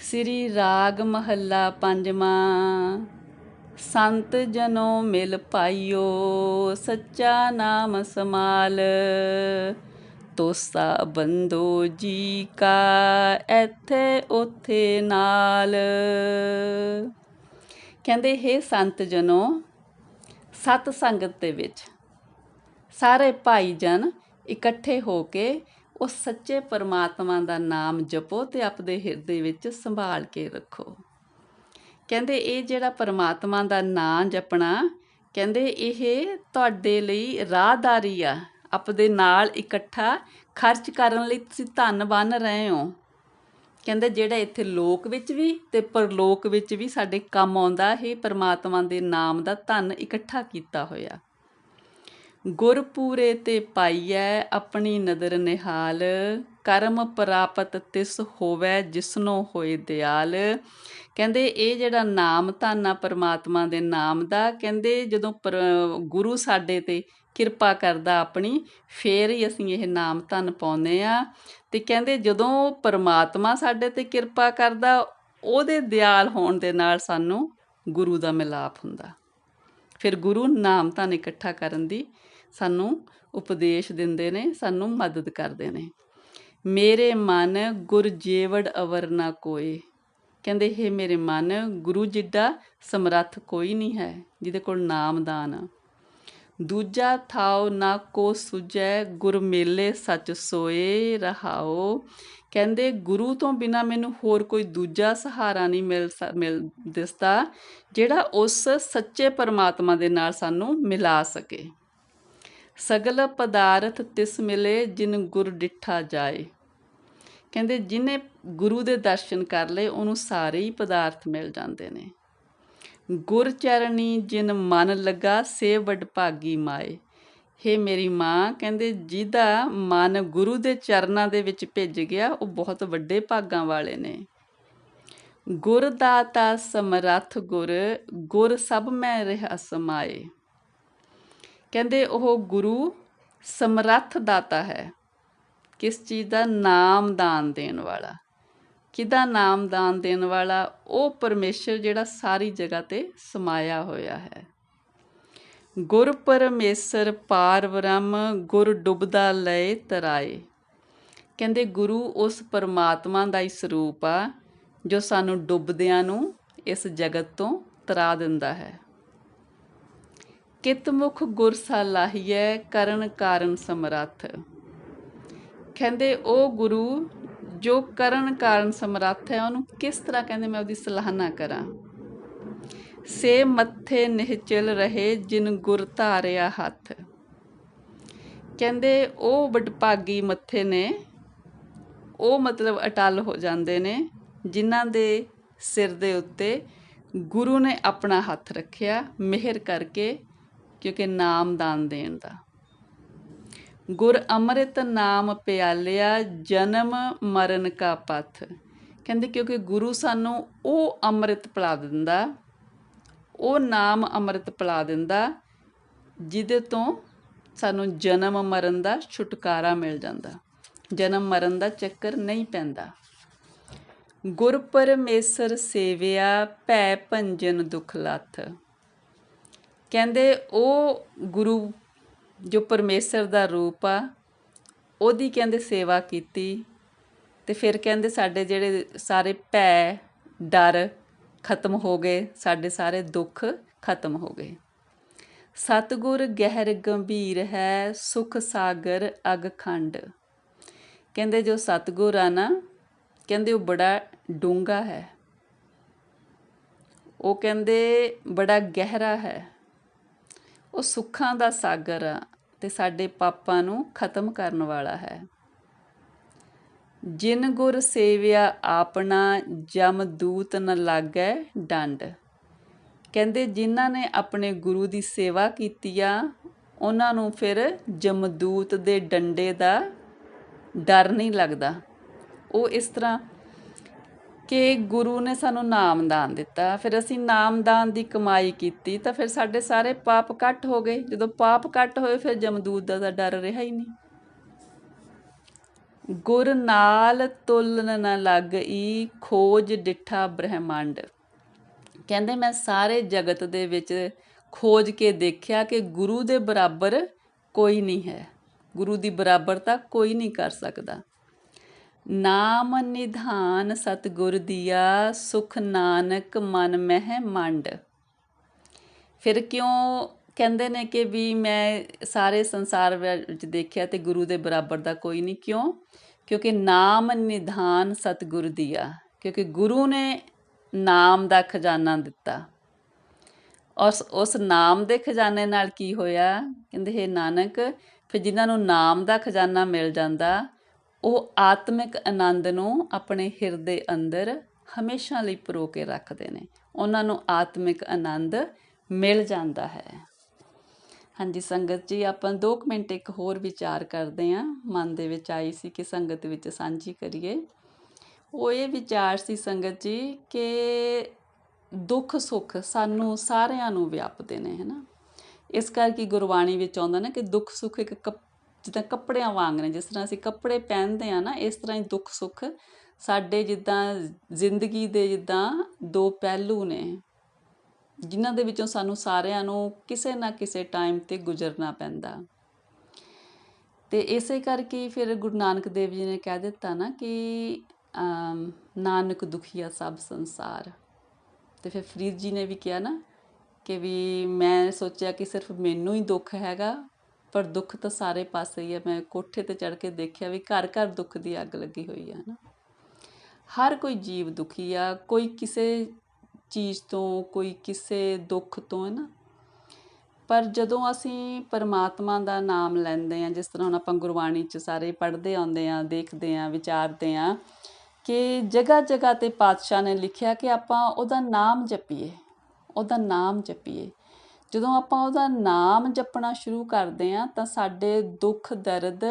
ਸ੍ਰੀ ਰਾਗ ਮਹੱਲਾ ਪੰਜਵਾਂ, ਸੰਤ ਜਨੋ ਮਿਲ ਪਾਈਓ, ਸੱਚਾ ਨਾਮ ਸਮਾਲ ਤੋਸਾ ਬੰਦੋ ਜੀ ਕਾ ਇੱਥੇ ਉਥੇ ਨਾਲ। ਕਹਿੰਦੇ, ਹੈ ਸੰਤ ਜਨੋ, ਸਤ ਸੰਗਤ ਦੇ ਵਿੱਚ ਸਾਰੇ ਭਾਈ ਜਨ ਇਕੱਠੇ ਹੋ ਕੇ ਉਹ ਸੱਚੇ ਪਰਮਾਤਮਾ ਦਾ ਨਾਮ ਜਪੋ ਤੇ ਆਪਦੇ ਹਿਰਦੇ ਵਿੱਚ ਸੰਭਾਲ ਕੇ ਰੱਖੋ। ਕਹਿੰਦੇ ਇਹ ਜਿਹੜਾ ਪਰਮਾਤਮਾ ਦਾ ਨਾਮ ਜਪਣਾ, ਕਹਿੰਦੇ ਇਹ ਤੁਹਾਡੇ ਲਈ ਰਾਹਦਾਰੀ ਆ। ਆਪਦੇ ਨਾਲ ਇਕੱਠਾ ਖਰਚ ਕਰਨ ਲਈ ਤੁਸੀਂ ਧਨ ਬਣ ਰਹੇ ਹੋ। ਕਹਿੰਦੇ ਜਿਹੜਾ ਇੱਥੇ ਲੋਕ ਵਿੱਚ ਵੀ ਤੇ ਪਰਲੋਕ ਵਿੱਚ ਵੀ ਸਾਡੇ ਕੰਮ ਆਉਂਦਾ, ਇਹ ਪਰਮਾਤਮਾ ਦੇ ਨਾਮ ਦਾ ਧਨ ਇਕੱਠਾ ਕੀਤਾ ਹੋਇਆ। ਗੁਰ ਪੂਰੇ ਤੇ ਪਾਈਐ ਆਪਣੀ ਨਦਰ ਨਿਹਾਲ। ਕਰਮ ਪ੍ਰਾਪਤ ਤਿਸ ਹੋਵੇ ਜਿਸਨੋ ਹੋਏ ਦਿਆਲ। ਕਹਿੰਦੇ, ਇਹ ਜਿਹੜਾ ਨਾਮ ਧਨ ਆ ਪਰਮਾਤਮਾ ਦੇ ਨਾਮ ਦਾ, ਕਹਿੰਦੇ ਜਦੋਂ ਪਰ- ਗੁਰੂ ਸਾਡੇ ਤੇ ਕਿਰਪਾ ਕਰਦਾ ਆਪਣੀ, ਫੇਰ ਹੀ ਅਸੀਂ ਇਹ ਨਾਮ ਧਨ ਪਾਉਂਦੇ ਆ। ਤੇ ਕਹਿੰਦੇ, ਜਦੋਂ ਪਰਮਾਤਮਾ ਸਾਡੇ ਤੇ ਕਿਰਪਾ ਕਰਦਾ, ਉਹਦੇ ਦਿਆਲ ਹੋਣ ਦੇ ਨਾਲ ਸਾਨੂੰ ਗੁਰੂ ਦਾ ਮਿਲਾਪ ਹੁੰਦਾ। ਫਿਰ ਗੁਰੂ ਨਾਮ ਧਨ ਇਕੱਠਾ ਕਰਨ ਦੀ ਸਾਨੂੰ ਉਪਦੇਸ਼ ਦਿੰਦੇ ਨੇ, ਸਾਨੂੰ ਮਦਦ ਕਰਦੇ ਨੇ। ਮੇਰੇ ਮਨ ਗੁਰ ਜੇਵੜ ਅਵਰ ਨਾ ਕੋਏ। ਕਹਿੰਦੇ ਇਹ ਮੇਰੇ ਮਨ, ਗੁਰੂ ਜਿੱਡਾ ਸਮਰੱਥ ਕੋਈ ਨਹੀਂ ਹੈ, ਜਿਹਦੇ ਕੋਲ ਨਾਮਦਾਨ ਆ। ਦੂਜਾ ਥਾਉ ਨਾ ਕੋ ਸੁਜੈ ਗੁਰ ਮੇਲੇ ਸੱਚ ਸੋਏ ਰਹਾਓ ਕਹਿੰਦੇ, ਗੁਰੂ ਤੋਂ ਬਿਨਾ ਮੈਨੂੰ ਹੋਰ ਕੋਈ ਦੂਜਾ ਸਹਾਰਾ ਨਹੀਂ ਮਿਲ ਸ- ਮਿਲ ਦਿਸਦਾ, ਜਿਹੜਾ ਉਸ ਸੱਚੇ ਪਰਮਾਤਮਾ ਦੇ ਨਾਲ ਸਾਨੂੰ ਮਿਲਾ ਸਕੇ। ਸਗਲ ਪਦਾਰਥ ਤਿਸ ਮਿਲੇ ਜਿਨ ਗੁਰ ਡਿਠਾ ਜਾਏ। ਕਹਿੰਦੇ ਜਿਨੇ ਗੁਰੂ ਦੇ ਦਰਸ਼ਨ ਕਰ ਲਏ, ਉਹਨੂੰ ਸਾਰੇ ਹੀ ਪਦਾਰਥ ਮਿਲ ਜਾਂਦੇ ਨੇ। ਗੁਰ ਚਰਣੀ ਜਿਨ ਮਨ ਲੱਗਾ, ਸੇ ਵਡ ਭਾਗੀ ਮਾਏ। ਹੇ ਮੇਰੀ ਮਾਂ, ਕਹਿੰਦੇ ਜਿਹਦਾ ਮਨ ਗੁਰੂ ਦੇ ਚਰਨਾਂ ਦੇ ਵਿੱਚ ਭਿੱਜ ਗਿਆ, ਉਹ ਬਹੁਤ ਵੱਡੇ ਭਾਗਾਂ ਵਾਲੇ ਨੇ। ਗੁਰ ਦਾਤਾ ਸਮਰੱਥ ਗੁਰ ਗੁਰ ਸਭ ਮੈਂ ਰਹਿ ਸਮਾਏ ਕਹਿੰਦੇ ਉਹ ਗੁਰੂ ਸਮਰੱਥ ਦਾਤਾ ਹੈ। ਕਿਸ ਚੀਜ਼ ਦਾ? ਨਾਮ ਦਾਨ ਦੇਣ ਵਾਲਾ। ਕਿਹਦਾ ਨਾਮ ਦਾਨ ਦੇਣ ਵਾਲਾ? ਉਹ ਪਰਮੇਸ਼ਰ ਜਿਹੜਾ ਸਾਰੀ ਜਗ੍ਹਾ ਤੇ ਸਮਾਇਆ ਹੋਇਆ ਹੈ। ਗੁਰ ਪਰਮੇਸ਼ਰ ਪਾਰ ਬ੍ਰਹਮ ਗੁਰ ਡੁੱਬਦਾ ਲਏ ਤਰਾਏ। ਕਹਿੰਦੇ ਗੁਰੂ ਉਸ ਪਰਮਾਤਮਾ ਦਾ ਹੀ ਸਰੂਪ ਆ, ਜੋ ਸਾਨੂੰ ਡੁੱਬਦਿਆਂ ਨੂੰ ਇਸ ਜਗਤ ਤੋਂ ਤਰਾ ਦਿੰਦਾ ਹੈ। ਕਿਤਮੁਖ ਗੁਰ ਸਲਾਹੀਐ ਕਰਨ ਕਾਰਨ ਸਮਰੱਥ। ਕਹਿੰਦੇ ਉਹ ਗੁਰੂ, ਜੋ ਕਰਨ ਕਾਰਨ ਸਮਰੱਥ ਹੈ, ਉਹਨੂੰ ਕਿਸ ਤਰ੍ਹਾਂ ਕਹਿੰਦੇ, ਮੈਂ ਉਹਦੀ ਸਲਾਹਨਾ ਕਰਾਂ? ਸੇ ਮੱਥੇ ਨਿਹਚਲ ਰਹੇ ਜਿਨ ਗੁਰ ਧਾਰਿਆ ਹੱਥ। ਕਹਿੰਦੇ ਉਹ ਵਡਭਾਗੀ ਮੱਥੇ ਨੇ ਉਹ ਮਤਲਬ ਅਟਲ ਹੋ ਜਾਂਦੇ ਨੇ, ਜਿਨ੍ਹਾਂ ਦੇ ਸਿਰ ਦੇ ਉੱਤੇ ਗੁਰੂ ਨੇ ਆਪਣਾ ਹੱਥ ਰੱਖਿਆ, ਮਿਹਰ ਕਰਕੇ ਕਿਉਂਕਿ ਨਾਮ ਦਾਨ ਦੇਣ ਦਾ। ਗੁਰ ਅੰਮ੍ਰਿਤ ਨਾਮ ਪਿਆਲਿਆ, ਜਨਮ ਮਰਨ ਕਾ ਪਥ। ਕਹਿੰਦੇ ਕਿਉਂਕਿ ਗੁਰੂ ਸਾਨੂੰ ਉਹ ਅੰਮ੍ਰਿਤ ਪਿਲਾ ਦਿੰਦਾ, ਉਹ ਨਾਮ ਅੰਮ੍ਰਿਤ ਪਿਲਾ ਦਿੰਦਾ, ਜਿਹਦੇ ਤੋਂ ਸਾਨੂੰ ਜਨਮ ਮਰਨ ਦਾ ਛੁਟਕਾਰਾ ਮਿਲ ਜਾਂਦਾ। ਜਨਮ ਮਰਨ ਦਾ ਚੱਕਰ ਨਹੀਂ ਪੈਂਦਾ। ਗੁਰ ਪਰਮੇਸ਼ਰ ਸੇਵਿਆ, ਭੈ ਭੰਜਨ ਦੁਖ ਲੱਥ। ਕਹਿੰਦੇ ਉਹ ਗੁਰੂ ਜੋ ਪਰਮੇਸ਼ਰ ਦਾ ਰੂਪ ਆ, ਉਹਦੀ ਕਹਿੰਦੇ ਸੇਵਾ ਕੀਤੀ ਤੇ ਫਿਰ ਕਹਿੰਦੇ ਸਾਡੇ ਜਿਹੜੇ ਸਾਰੇ ਭੈ, ਡਰ ਖਤਮ ਹੋ ਗਏ, ਸਾਡੇ ਸਾਰੇ ਦੁੱਖ ਖਤਮ ਹੋ ਗਏ। ਸਤਗੁਰ ਗਹਿਰ ਗੰਭੀਰ ਹੈ, ਸੁਖ ਸਾਗਰ ਅਗ ਖੰਡ। ਕਹਿੰਦੇ ਜੋ ਸਤਗੁਰ ਆ ਨਾ, ਕਹਿੰਦੇ ਉਹ ਬੜਾ ਡੂੰਗਾ ਹੈ। ਉਹ ਕਹਿੰਦੇ ਬੜਾ ਗਹਿਰਾ ਹੈ। ਉਹ ਸੁੱਖਾਂ ਦਾ ਸਾਗਰ ਆ ਤੇ ਸਾਡੇ ਪਾਪਾਂ ਨੂੰ ਖਤਮ ਕਰਨ ਵਾਲਾ ਹੈ। ਜਿਨ ਗੁਰ ਸੇਵਿਆ ਆਪਣਾ, ਜਮ ਦੂਤ ਨ ਲਾਗੈ ਡੰਡ। ਕਹਿੰਦੇ ਜਿਨ੍ਹਾਂ ਨੇ ਆਪਣੇ ਗੁਰੂ ਦੀ ਸੇਵਾ ਕੀਤੀ ਆ, ਉਹਨਾਂ ਨੂੰ ਫਿਰ ਜਮਦੂਤ ਦੇ ਡੰਡੇ ਦਾ ਡਰ ਨਹੀਂ ਲੱਗਦਾ। ਉਹ ਇਸ ਤਰ੍ਹਾਂ ਕਿ ਗੁਰੂ ਨੇ ਸਾਨੂੰ ਨਾਮਦਾਨ ਦਿੱਤਾ। ਫਿਰ ਅਸੀਂ ਨਾਮਦਾਨ ਦੀ ਕਮਾਈ ਕੀਤੀ ਤਾਂ ਫਿਰ ਸਾਡੇ ਸਾਰੇ ਪਾਪ ਕੱਟ ਹੋ ਗਏ। ਜਦੋਂ ਪਾਪ ਕੱਟ ਹੋਏ ਫਿਰ ਜਮਦੂਤ ਦਾ ਤਾਂ ਡਰ ਰਿਹਾ ਹੀ ਨਹੀਂ। ਗੁਰ ਨਾਲ ਤੁਲਨ ਨ ਲੱਗਈ ਖੋਜ ਡਿਠਾ ਬ੍ਰਹਿਮੰਡ। ਕਹਿੰਦੇ ਮੈਂ ਸਾਰੇ ਜਗਤ ਦੇ ਵਿੱਚ ਖੋਜ ਕੇ ਦੇਖਿਆ ਕਿ ਗੁਰੂ ਦੇ ਬਰਾਬਰ ਕੋਈ ਨਹੀਂ ਹੈ। ਗੁਰੂ ਦੀ ਬਰਾਬਰਤਾ ਕੋਈ ਨਹੀਂ ਕਰ ਸਕਦਾ। ਨਾਮ ਨਿਧਾਨ ਸਤਗੁਰ ਦੀਆ, ਸੁਖ ਨਾਨਕ ਮਨ ਮਹਿ ਮੰਡ। ਫਿਰ ਕਿਉਂ ਕਹਿੰਦੇ ਨੇ ਕਿ ਵੀ ਮੈਂ ਸਾਰੇ ਸੰਸਾਰ ਵਿੱਚ ਦੇਖਿਆ ਤੇ ਗੁਰੂ ਦੇ ਬਰਾਬਰ ਦਾ ਕੋਈ ਨਹੀਂ? ਕਿਉਂ? ਕਿਉਂਕਿ ਨਾਮ ਨਿਧਾਨ ਸਤਗੁਰ ਦੀਆ। ਕਿਉਂਕਿ ਗੁਰੂ ਨੇ ਨਾਮ ਦਾ ਖਜ਼ਾਨਾ ਦਿੱਤਾ। ਉਸ ਉਸ ਨਾਮ ਦੇ ਖਜ਼ਾਨੇ ਨਾਲ ਕੀ ਹੋਇਆ? ਕਹਿੰਦੇ, ਹੈ ਨਾਨਕ, ਫਿਰ ਜਿਨ੍ਹਾਂ ਨੂੰ ਨਾਮ ਦਾ ਖਜ਼ਾਨਾ ਮਿਲ ਜਾਂਦਾ ਉਹ ਆਤਮਿਕ ਆਨੰਦ ਨੂੰ ਆਪਣੇ ਹਿਰਦੇ ਅੰਦਰ ਹਮੇਸ਼ਾ ਲਈ ਪਰੋ ਕੇ ਰੱਖਦੇ ਨੇ। ਉਹਨਾਂ ਨੂੰ ਆਤਮਿਕ ਆਨੰਦ ਮਿਲ ਜਾਂਦਾ ਹੈ। ਹਾਂਜੀ, ਸੰਗਤ ਜੀ, ਆਪਾਂ 2 ਮਿੰਟ ਇੱਕ ਹੋਰ ਵਿਚਾਰ ਕਰਦੇ ਆਂ ਮਨ ਦੇ ਵਿੱਚ ਆਈ ਸੀ ਕਿ ਸੰਗਤ ਵਿੱਚ ਸਾਂਝੀ ਕਰੀਏ। ਉਹ ਇਹ ਵਿਚਾਰ ਸੀ ਸੰਗਤ ਜੀ ਕਿ ਦੁੱਖ ਸੁੱਖ ਸਾਨੂੰ ਸਾਰਿਆਂ ਨੂੰ ਵਿਆਪਦੇ ਨੇ ਹੈਨਾ ਇਸ ਕਰਕੇ ਗੁਰਬਾਣੀ ਵਿੱਚ ਆਉਂਦਾ ਨਾ ਕਿ ਦੁੱਖ ਸੁੱਖ ਇੱਕ ਜਿੱਦਾਂ ਕੱਪੜਿਆਂ ਵਾਂਗ ਨੇ, ਜਿਸ ਤਰ੍ਹਾਂ ਅਸੀਂ ਕੱਪੜੇ ਪਹਿਨਦੇ ਆ ਨਾ, ਇਸ ਤਰ੍ਹਾਂ ਹੀ ਦੁੱਖ ਸੁੱਖ ਸਾਡੇ ਜਿੱਦਾਂ ਜ਼ਿੰਦਗੀ ਦੇ ਜਿੱਦਾਂ ਦੋ ਪਹਿਲੂ ਨੇ, ਜਿਨ੍ਹਾਂ ਦੇ ਵਿੱਚੋਂ ਸਾਨੂੰ ਸਾਰਿਆਂ ਨੂੰ ਕਿਸੇ ਨਾ ਕਿਸੇ ਟਾਈਮ ਤੇ ਗੁਜ਼ਰਨਾ ਪੈਂਦਾ। ਤੇ ਇਸੇ ਕਰਕੇ ਫਿਰ ਗੁਰੂ ਨਾਨਕ ਦੇਵ ਜੀ ਨੇ ਕਹਿ ਦਿੱਤਾ ਨਾ ਕਿ ਨਾਨਕ ਦੁਖੀਆ ਸਭ ਸੰਸਾਰ। ਤੇ ਫਿਰ ਫਰੀਦ ਜੀ ਨੇ ਵੀ ਕਿਹਾ ਨਾ ਕਿ ਵੀ ਮੈਂ ਸੋਚਿਆ ਕਿ ਸਿਰਫ ਮੈਨੂੰ ਹੀ ਦੁੱਖ ਹੈਗਾ ਪਰ ਦੁੱਖ ਤਾਂ ਸਾਰੇ ਪਾਸੇ ਹੀ ਹੈ ਮੈਂ ਕੋਠੇ ਤੇ ਚੜ ਕੇ ਦੇਖਿਆ ਵੀ ਘਰ ਘਰ ਦੁੱਖ ਦੀ ਅੱਗ ਲੱਗੀ ਹੋਈ ਹੈ ਨਾ ਹਰ ਕੋਈ ਜੀਵ ਦੁਖੀ ਆ। ਕੋਈ ਕਿਸੇ ਚੀਜ਼ ਤੋਂ, ਕੋਈ ਕਿਸੇ ਦੁੱਖ ਤੋਂ ਹੈ ਨਾ ਪਰ ਜਦੋਂ ਅਸੀਂ ਪਰਮਾਤਮਾ ਦਾ ਨਾਮ ਲੈਂਦੇ ਆ, ਜਿਸ ਤਰ੍ਹਾਂ ਹੁਣ ਆਪਾਂ ਗੁਰਬਾਣੀ 'ਚ ਸਾਰੇ ਪੜ੍ਹਦੇ ਆਉਂਦੇ ਆ, ਦੇਖਦੇ ਆ, ਵਿਚਾਰਦੇ ਆ ਕਿ ਜਗ੍ਹਾ ਜਗ੍ਹਾ ਤੇ ਪਾਤਸ਼ਾਹ ਨੇ ਲਿਖਿਆ ਕਿ ਆਪਾਂ ਉਹਦਾ ਨਾਮ ਜਪੀਏ, ਉਹਦਾ ਨਾਮ ਜਪੀਏ। ਜਦੋਂ ਆਪਾਂ ਉਹਦਾ ਨਾਮ ਜਪਣਾ ਸ਼ੁਰੂ ਕਰਦੇ ਆ ਤਾਂ ਸਾਡੇ ਦੁੱਖ, ਦਰਦ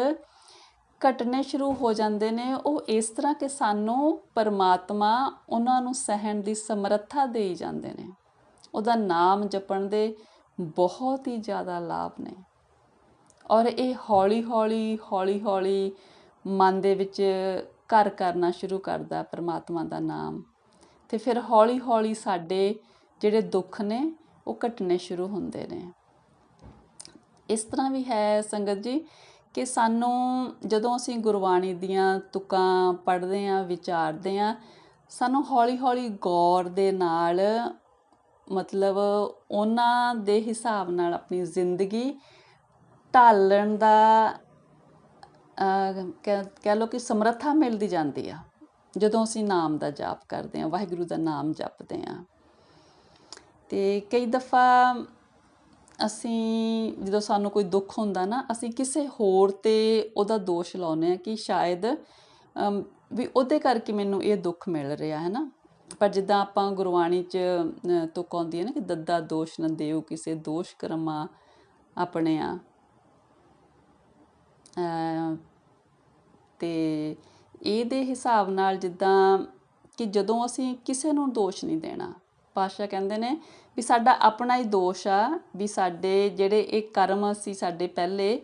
ਘਟਨੇ ਸ਼ੁਰੂ ਹੋ ਜਾਂਦੇ ਨੇ। ਉਹ ਇਸ ਤਰ੍ਹਾਂ ਕਿ ਸਾਨੂੰ ਪਰਮਾਤਮਾ ਉਹਨਾਂ ਨੂੰ ਸਹਿਣ ਦੀ ਸਮਰੱਥਾ ਦੇਈ ਜਾਂਦੇ ਨੇ। ਉਹਦਾ ਨਾਮ ਜਪਣ ਦੇ ਬਹੁਤ ਹੀ ਜ਼ਿਆਦਾ ਲਾਭ ਨੇ। ਔਰ ਇਹ ਹੌਲੀ ਹੌਲੀ ਹੌਲੀ ਹੌਲੀ ਮਨ ਦੇ ਵਿੱਚ ਘਰ ਕਰਨਾ ਸ਼ੁਰੂ ਕਰਦਾ ਪਰਮਾਤਮਾ ਦਾ ਨਾਮ। ਤੇ ਫਿਰ ਹੌਲੀ ਹੌਲੀ ਸਾਡੇ ਜਿਹੜੇ ਦੁੱਖ ਨੇ ਉਹ ਘਟਨੇ ਸ਼ੁਰੂ ਹੁੰਦੇ ਨੇ। ਇਸ ਤਰ੍ਹਾਂ ਵੀ ਹੈ ਸੰਗਤ ਜੀ ਕਿ ਸਾਨੂੰ ਜਦੋਂ ਅਸੀਂ ਗੁਰਬਾਣੀ ਦੀਆਂ ਤੁਕਾਂ ਪੜ੍ਹਦੇ ਆਂ ਵਿਚਾਰਦੇ ਆਂ ਸਾਨੂੰ ਹੌਲੀ-ਹੌਲੀ ਗੌਰ ਦੇ ਨਾਲ ਮਤਲਬ ਉਹਨਾਂ ਦੇ ਹਿਸਾਬ ਨਾਲ ਆਪਣੀ ਜ਼ਿੰਦਗੀ ਢਾਲਣ ਦਾ ਕਹਿ ਕਹਿ ਲਓ ਕਿ ਸਮਰੱਥਾ ਮਿਲਦੀ ਜਾਂਦੀ ਆ। ਜਦੋਂ ਅਸੀਂ ਨਾਮ ਦਾ ਜਾਪ ਕਰਦੇ ਹਾਂ, ਵਾਹਿਗੁਰੂ ਦਾ ਨਾਮ ਜਪਦੇ ਹਾਂ। ਤੇ ਕਈ ਦਫਾ ਅਸੀਂ ਜਦੋਂ ਸਾਨੂੰ ਕੋਈ ਦੁੱਖ ਹੁੰਦਾ ਨਾ ਅਸੀਂ ਕਿਸੇ ਹੋਰ ਤੇ ਉਹਦਾ ਦੋਸ਼ ਲਾਉਂਦੇ ਹਾਂ ਕਿ ਸ਼ਾਇਦ ਵੀ ਉਹਦੇ ਕਰਕੇ ਮੈਨੂੰ ਇਹ ਦੁੱਖ ਮਿਲ ਰਿਹਾ ਹੈ ਨਾ ਪਰ ਜਿੱਦਾਂ ਆਪਾਂ ਗੁਰਬਾਣੀ ਚ ਅ, ਤੁਕ ਆਉਂਦੀ ਹੈ ਨਾ ਕਿ ਦੱਦਾ ਦੋਸ਼ ਨਾ ਦੇਉ ਕਿਸੇ ਦੋਸ਼ ਕਰਮਾ ਆਪਣੇ ਆ। ਅ, ਤੇ ਇਹਦੇ ਹਿਸਾਬ ਨਾਲ ਜਿੱਦਾਂ ਕਿ ਜਦੋਂ ਅਸੀਂ ਕਿਸੇ ਨੂੰ ਦੋਸ਼ ਨਹੀਂ ਦੇਣਾ ਪਾਸ਼ਾ ਕਹਿੰਦੇ ਨੇ ਵੀ ਸਾਡਾ ਆਪਣਾ ਹੀ ਦੋਸ਼ ਆ ਵੀ ਸਾਡੇ ਜਿਹੜੇ ਇਹ ਕਰਮ ਸੀ ਸਾਡੇ ਪਹਿਲੇ,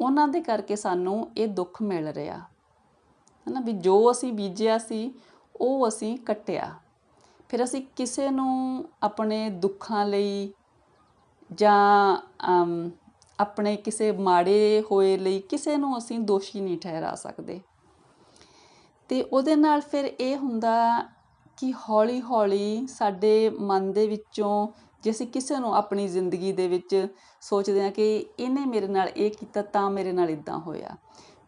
ਉਹਨਾਂ ਦੇ ਕਰਕੇ ਸਾਨੂੰ ਇਹ ਦੁੱਖ ਮਿਲ ਰਿਹਾ। ਹਨਾ ਵੀ ਜੋ ਅਸੀਂ ਬੀਜਿਆ ਸੀ, ਉਹ ਅਸੀਂ ਕੱਟਿਆ। ਫਿਰ ਅਸੀਂ ਕਿਸੇ ਨੂੰ ਆਪਣੇ ਦੁੱਖਾਂ ਲਈ ਜਾਂ ਆਪਣੇ ਕਿਸੇ ਮਾੜੇ ਹੋਏ ਲਈ ਕਿਸੇ ਨੂੰ ਅਸੀਂ ਦੋਸ਼ੀ ਨਹੀਂ ਠਹਿਰਾ ਸਕਦੇ। ਤੇ ਉਹਦੇ ਨਾਲ ਫਿਰ ਇਹ ਹੁੰਦਾ ਕਿ ਹੌਲੀ ਹੌਲੀ ਸਾਡੇ ਮਨ ਦੇ ਵਿੱਚੋਂ ਜੇ ਅਸੀਂ ਕਿਸੇ ਨੂੰ ਆਪਣੀ ਜ਼ਿੰਦਗੀ ਦੇ ਵਿੱਚ ਸੋਚਦੇ ਹਾਂ ਕਿ ਇਹਨੇ ਮੇਰੇ ਨਾਲ ਇਹ ਕੀਤਾ ਤਾਂ ਮੇਰੇ ਨਾਲ ਇਦਾਂ ਹੋਇਆ।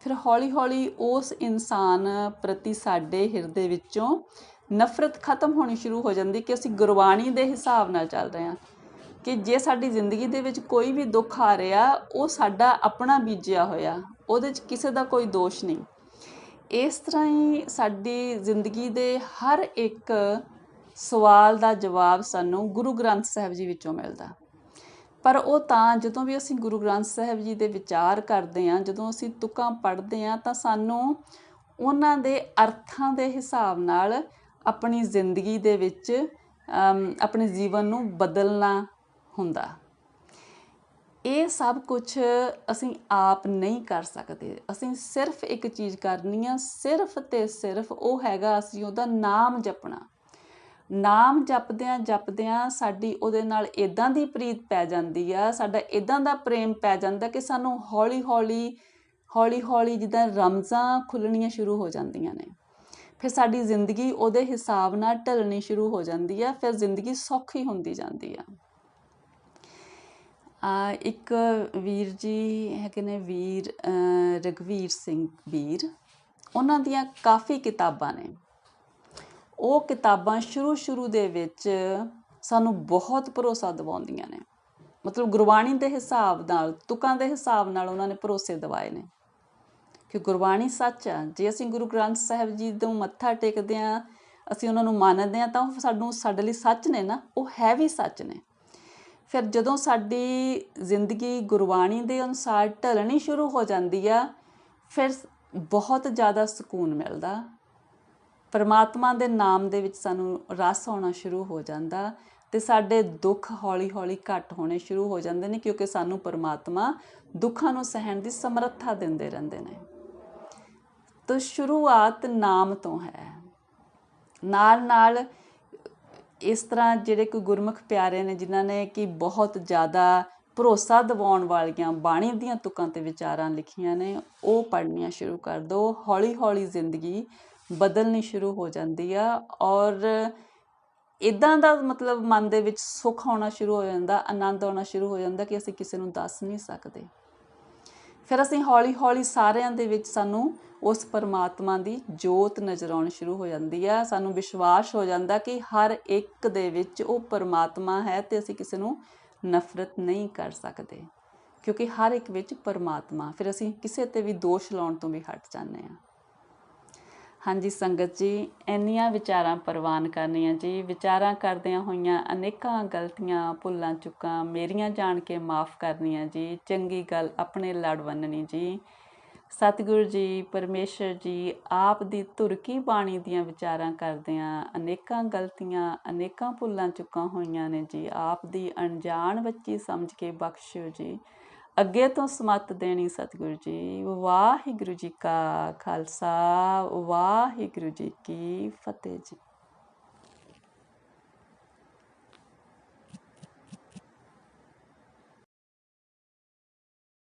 ਫਿਰ ਹੌਲੀ ਹੌਲੀ ਉਸ ਇਨਸਾਨ ਪ੍ਰਤੀ ਸਾਡੇ ਹਿਰਦੇ ਵਿੱਚੋਂ ਨਫ਼ਰਤ ਖਤਮ ਹੋਣੀ ਸ਼ੁਰੂ ਹੋ ਜਾਂਦੀ ਕਿ ਅਸੀਂ ਗੁਰਬਾਣੀ ਦੇ ਹਿਸਾਬ ਨਾਲ ਚੱਲ ਰਹੇ ਹਾਂ ਕਿ ਜੇ ਸਾਡੀ ਜ਼ਿੰਦਗੀ ਦੇ ਵਿੱਚ ਕੋਈ ਵੀ ਦੁੱਖ ਆ ਰਿਹਾ, ਉਹ ਸਾਡਾ ਆਪਣਾ ਬੀਜਿਆ ਹੋਇਆ, ਉਹਦੇ 'ਚ ਕਿਸੇ ਦਾ ਕੋਈ ਦੋਸ਼ ਨਹੀਂ। ਇਸ ਤਰ੍ਹਾਂ ਹੀ ਸਾਡੀ ਜ਼ਿੰਦਗੀ ਦੇ ਹਰ ਇੱਕ ਸਵਾਲ ਦਾ ਜਵਾਬ ਸਾਨੂੰ ਗੁਰੂ ਗ੍ਰੰਥ ਸਾਹਿਬ ਜੀ ਵਿੱਚੋਂ ਮਿਲਦਾ। ਪਰ ਉਹ ਤਾਂ ਜਦੋਂ ਵੀ ਅਸੀਂ ਗੁਰੂ ਗ੍ਰੰਥ ਸਾਹਿਬ ਜੀ ਦੇ ਵਿਚਾਰ ਕਰਦੇ ਹਾਂ, ਜਦੋਂ ਅਸੀਂ ਤੁਕਾਂ ਪੜ੍ਹਦੇ ਹਾਂ, ਤਾਂ ਸਾਨੂੰ ਉਹਨਾਂ ਦੇ ਅਰਥਾਂ ਦੇ ਹਿਸਾਬ ਨਾਲ ਆਪਣੀ ਜ਼ਿੰਦਗੀ ਦੇ ਵਿੱਚ ਆਪਣੇ ਜੀਵਨ ਨੂੰ ਬਦਲਣਾ ਹੁੰਦਾ। ਇਹ ਸਭ ਕੁਝ ਅਸੀਂ ਆਪ ਨਹੀਂ ਕਰ ਸਕਦੇ। ਅਸੀਂ ਸਿਰਫ ਇੱਕ ਚੀਜ਼ ਕਰਨੀ ਆ, ਸਿਰਫ ਤੇ ਸਿਰਫ ਉਹ ਹੈਗਾ ਅਸੀਂ ਉਹਦਾ ਨਾਮ ਜਪਣਾ। ਨਾਮ ਜਪਦਿਆਂ ਜਪਦਿਆਂ ਸਾਡੀ ਉਹਦੇ ਨਾਲ ਇਦਾਂ ਦੀ ਪ੍ਰੀਤ ਪੈ ਜਾਂਦੀ ਆ, ਸਾਡਾ ਇਦਾਂ ਦਾ ਪ੍ਰੇਮ ਪੈ ਜਾਂਦਾ ਕਿ ਸਾਨੂੰ ਹੌਲੀ ਹੌਲੀ ਹੌਲੀ ਹੌਲੀ ਜਿੱਦਾਂ ਰਮਜ਼ਾਂ ਖੁੱਲਣੀਆਂ ਸ਼ੁਰੂ ਹੋ ਜਾਂਦੀਆਂ ਨੇ। ਫਿਰ ਸਾਡੀ ਜ਼ਿੰਦਗੀ ਉਹਦੇ ਹਿਸਾਬ ਨਾਲ ਢਲਣੀ ਸ਼ੁਰੂ ਹੋ ਜਾਂਦੀ ਆ, ਫਿਰ ਜ਼ਿੰਦਗੀ ਸੌਖੀ ਹੁੰਦੀ ਜਾਂਦੀ ਆ ਆ। ਇੱਕ ਵੀਰ ਜੀ ਹੈਗੇ ਨੇ ਵੀਰ ਅ, ਰਘਵੀਰ ਸਿੰਘ ਵੀਰ। ਉਹਨਾਂ ਦੀਆਂ ਕਾਫੀ ਕਿਤਾਬਾਂ ਨੇ। ਉਹ ਕਿਤਾਬਾਂ ਸ਼ੁਰੂ ਸ਼ੁਰੂ ਦੇ ਵਿੱਚ ਸਾਨੂੰ ਬਹੁਤ ਭਰੋਸਾ ਦਿਵਾਉਂਦੀਆਂ ਨੇ। ਮਤਲਬ ਗੁਰਬਾਣੀ ਦੇ ਹਿਸਾਬ ਨਾਲ ਤੁਕਾਂ ਦੇ ਹਿਸਾਬ ਨਾਲ ਉਹਨਾਂ ਨੇ ਭਰੋਸੇ ਦਿਵਾਏ ਨੇ। ਕਿ ਗੁਰਬਾਣੀ ਸੱਚ ਆ। ਜੇ ਅਸੀਂ ਗੁਰੂ ਗ੍ਰੰਥ ਸਾਹਿਬ ਜੀ ਨੂੰ ਮੱਥਾ ਟੇਕਦੇ ਆ ਅਸੀਂ ਉਹਨਾਂ ਨੂੰ ਮੰਨਦੇ ਆ ਤਾਂ ਉਹ ਸਾਨੂੰ ਸਾਡੇ ਲਈ ਸੱਚ ਨੇ ਨਾ। ਉਹ ਹੈ ਵੀ ਸੱਚ ਨੇ। ਫਿਰ ਜਦੋਂ ਸਾਡੀ ਜ਼ਿੰਦਗੀ ਗੁਰਬਾਣੀ ਦੇ ਅਨੁਸਾਰ ਢਲਣੀ ਸ਼ੁਰੂ ਹੋ ਜਾਂਦੀ ਆ, ਫਿਰ ਬਹੁਤ ਜ਼ਿਆਦਾ ਸਕੂਨ ਮਿਲਦਾ। ਪਰਮਾਤਮਾ ਦੇ ਨਾਮ ਦੇ ਵਿੱਚ ਸਾਨੂੰ ਰਸ ਆਉਣਾ ਸ਼ੁਰੂ ਹੋ ਜਾਂਦਾ ਤੇ ਸਾਡੇ ਦੁੱਖ ਹੌਲੀ-ਹੌਲੀ ਘਟ ਹੋਣੇ ਸ਼ੁਰੂ ਹੋ ਜਾਂਦੇ ਨੇ, ਕਿਉਂਕਿ ਸਾਨੂੰ ਪਰਮਾਤਮਾ ਦੁੱਖਾਂ ਨੂੰ ਸਹਿਣ ਦੀ ਸਮਰੱਥਾ ਦਿੰਦੇ ਰਹਿੰਦੇ ਨੇ। ਤਾਂ ਸ਼ੁਰੂਆਤ ਨਾਮ ਤੋਂ ਹੈ। ਨਾਲ ਨਾਲ ਇਸ ਤਰ੍ਹਾਂ ਜਿਹੜੇ ਕੋਈ ਗੁਰਮੁਖ ਪਿਆਰੇ ਨੇ, ਜਿਨ੍ਹਾਂ ਨੇ ਕਿ ਬਹੁਤ ਜ਼ਿਆਦਾ ਭਰੋਸਾ ਦਿਵਾਉਣ ਵਾਲੀਆਂ ਬਾਣੀ ਦੀਆਂ ਤੁਕਾਂ ਤੇ ਵਿਚਾਰਾਂ ਲਿਖੀਆਂ ਨੇ, ਉਹ ਪੜ੍ਹਨੀਆਂ ਸ਼ੁਰੂ ਕਰ ਦਿਓ ਹੌਲੀ ਹੌਲੀ ਜ਼ਿੰਦਗੀ ਬਦਲਣੀ ਸ਼ੁਰੂ ਹੋ ਜਾਂਦੀ ਆ ਔਰ ਇਦਾਂ ਦਾ ਮਤਲਬ ਮਨ ਦੇ ਵਿੱਚ ਸੁੱਖ ਆਉਣਾ ਸ਼ੁਰੂ ਹੋ ਜਾਂਦਾ, ਆਨੰਦ ਆਉਣਾ ਸ਼ੁਰੂ ਹੋ ਜਾਂਦਾ ਕਿ ਅਸੀਂ ਕਿਸੇ ਨੂੰ ਦੱਸ ਨਹੀਂ ਸਕਦੇ। ਫਿਰ ਅਸੀਂ ਹੌਲੀ ਹੌਲੀ ਸਾਰਿਆਂ ਦੇ ਵਿੱਚ ਸਾਨੂੰ ਉਸ ਪਰਮਾਤਮਾ ਦੀ ਜੋਤ ਨਜ਼ਰ ਆਉਣੀ ਸ਼ੁਰੂ ਹੋ ਜਾਂਦੀ ਆ। ਸਾਨੂੰ ਵਿਸ਼ਵਾਸ ਹੋ ਜਾਂਦਾ ਕਿ ਹਰ ਇੱਕ ਦੇ ਵਿੱਚ ਉਹ ਪਰਮਾਤਮਾ ਹੈ ਤੇ ਅਸੀਂ ਕਿਸੇ ਨੂੰ ਨਫ਼ਰਤ ਨਹੀਂ ਕਰ ਸਕਦੇ, ਕਿਉਂਕਿ ਹਰ ਇੱਕ ਵਿੱਚ ਪਰਮਾਤਮਾ। ਫਿਰ ਅਸੀਂ ਕਿਸੇ ਤੇ ਵੀ ਦੋਸ਼ ਲਾਉਣ ਤੋਂ ਵੀ ਹਟ ਜਾਂਦੇ ਹਾਂ। ਹਾਂਜੀ ਸੰਗਤ ਜੀ, ਇੰਨੀਆਂ ਵਿਚਾਰਾਂ ਪ੍ਰਵਾਨ ਕਰਨੀਆਂ ਜੀ। ਵਿਚਾਰਾਂ ਕਰਦਿਆਂ ਹੋਈਆਂ ਅਨੇਕਾਂ ਗਲਤੀਆਂ, ਭੁੱਲਾਂ, ਚੁੱਕਾਂ ਮੇਰੀਆਂ ਜਾਣ ਕੇ ਮਾਫ ਕਰਨੀਆਂ ਜੀ। ਚੰਗੀ ਗੱਲ ਆਪਣੇ ਲੜ ਵੰਨਣੀ ਜੀ। ਸਤਿਗੁਰੂ ਜੀ, ਪਰਮੇਸ਼ਰ ਜੀ, ਆਪ ਦੀ ਧੁਰਕੀ ਬਾਣੀ ਦੀਆਂ ਵਿਚਾਰਾਂ ਕਰਦਿਆਂ ਅਨੇਕਾਂ ਗਲਤੀਆਂ, ਅਨੇਕਾਂ ਭੁੱਲਾਂ ਚੁੱਕਾਂ ਹੋਈਆਂ ਨੇ ਜੀ। ਆਪ ਦੀ ਅਣਜਾਣ ਬੱਚੀ ਸਮਝ ਕੇ ਬਖਸ਼ਿਓ ਜੀ। ਅੱਗੇ ਤੋਂ ਸਮਤ ਦੇਣੀ ਸਤਿਗੁਰੂ ਜੀ। ਵਾਹਿਗੁਰੂ ਜੀ ਕਾ ਖਾਲਸਾ, ਵਾਹਿਗੁਰੂ ਜੀ ਕੀ ਫਤਿਹ ਜੀ।